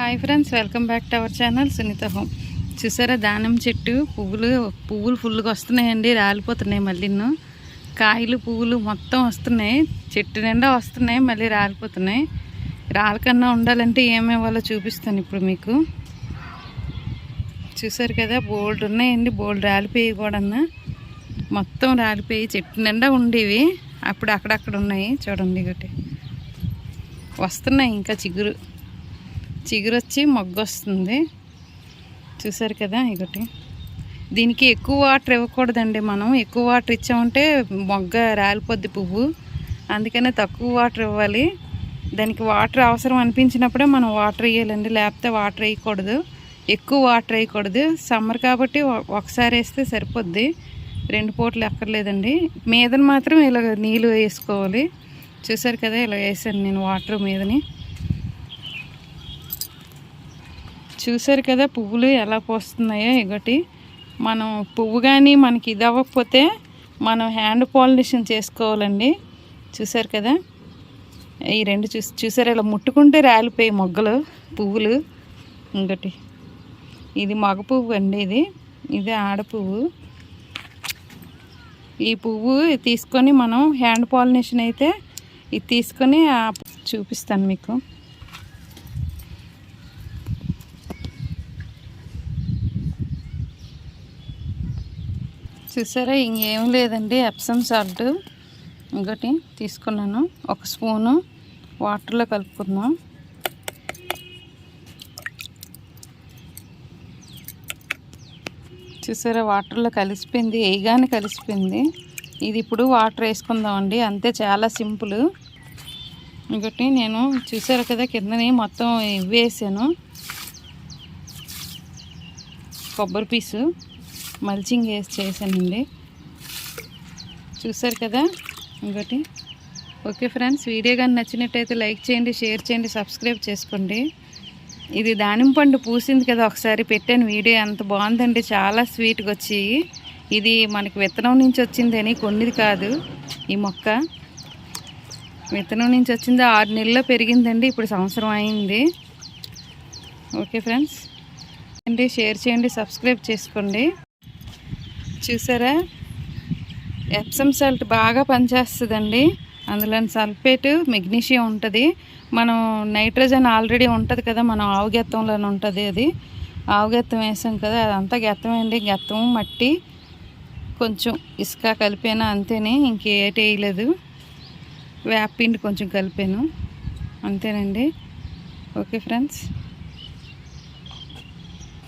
Hi friends welcome back to our channel Sunitha home. చూసారా దానిమ్మ చెట్టు పువ్వులు పువ్వులు ఫుల్గా వస్తున్నాయండి రాలిపోతున్నాయి మళ్ళీను కాయలు పువ్వులు మొత్తం వస్తున్నాయి చెట్టు నిండా వస్తున్నాయి మళ్ళీ రాలిపోతున్నాయి. రాలకన్నా ఉండాలంటే ఏమేవాలో చూపిస్తాను ఇప్పుడు మీకు. చూసారు కదా బోల్డ్ ఉన్నాయండి బోల్డ్ రాలిపోయి కూడా మొత్తం రాలిపోయి చెట్టు నిండా ఉండేవి అప్పుడు అక్కడక్కడ ఉన్నాయి చూడండి ఒకటి వస్తున్నాయి ఇంకా చిగురు. చిగురొచ్చి మొగ్గ వస్తుంది చూసారు కదా ఇగటి దీనికి ఎక్కువ వాటర్ ఇవ్వకూడదండి మనం. ఎక్కువ వాటర్ ఇచ్చామంటే మొగ్గ రాలిపోద్ది పువ్వు. అందుకనే తక్కువ వాటర్ ఇవ్వాలి. దానికి వాటర్ అవసరం అనిపించినప్పుడే మనం వాటర్ వేయాలండి లేకపోతే వాటర్ వేయకూడదు ఎక్కువ వాటర్ వేయకూడదు సమ్మర్ కాబట్టి ఒకసారి వేస్తే సరిపోద్ది. రెండు పూటలు ఎక్కర్లేదండి. మీదని మాత్రం ఇలా నీళ్ళు వేసుకోవాలి. చూసారు కదా ఇలా వేసాను నేను వాటర్ మీదని. చూసారు కదా పువ్వులు ఎలా పోస్తున్నాయో ఇగటి మనం పువ్వు కానీ మనకి ఇది అవ్వకపోతే మనం హ్యాండ్ పాలినేషన్ చేసుకోవాలండి. చూసారు కదా? ఈ రెండు చూ చూసారు ఇలా ముట్టుకుంటే రాలిపోయి మొగ్గలు పువ్వులు. ఇంకటి ఇది మగ పువ్వు అండి ఇది. ఇది ఆడ పువ్వు. ఈ పువ్వు తీసుకొని మనం హ్యాండ్ పాలినేషన్ అయితే ఇది తీసుకొని చూపిస్తాను మీకు. చూసారా? ఇంకేం లేదండి. ఎప్సమ్ సాల్ట్ ఇంకోటి తీసుకున్నాను. ఒక స్పూను వాటర్లో కలుపుకుందాం. చూసారా? వాటర్లో కలిసిపోయింది. వేయగానే కలిసిపోయింది. ఇది ఇప్పుడు వాటర్ వేసుకుందామండి. అంతే చాలా సింపుల్. ఇంకోటి నేను చూసారు కదా? కిందని మొత్తం ఇవి వేసాను. కొబ్బరి పీసు. మల్చింగ్ వేసి చేశానండి. చూసారు కదా? ఇంకోటి. ఓకే ఫ్రెండ్స్ వీడియో కానీ నచ్చినట్టయితే లైక్ చేయండి షేర్ చేయండి సబ్స్క్రైబ్ చేసుకోండి. ఇది దానిమ్మ పండు పూసింది కదా ఒకసారి పెట్టాను వీడియో. అంత బాగుందండి చాలా స్వీట్గా వచ్చి. ఇది మనకి విత్తనం నుంచి వచ్చిందని కొన్నిది కాదు ఈ మొక్క. విత్తనం నుంచి వచ్చింది ఆరు నెలల్లో పెరిగిందండి ఇప్పుడు సంవత్సరం అయింది. ఓకే ఫ్రెండ్స్ అండి షేర్ చేయండి సబ్స్క్రైబ్ చేసుకోండి. చూసారా? ఎప్సమ్ సాల్ట్ బాగా పనిచేస్తుందండి. అందులో సల్ఫేట్ మెగ్నీషియం ఉంటుంది. మనం నైట్రోజన్ ఆల్రెడీ ఉంటుంది కదా మనం ఆవు గెత్తంలోనే ఉంటుంది అది. ఆవు గెత్తం వేసాం కదా అదంతా గెత్తం అండి గెత్తం మట్టి కొంచెం ఇసుక కలిపాను అంతేనే ఇంకేటి వేయలేదు. వేపిండి కొంచెం కలిపాను అంతేనండి. Okay friends.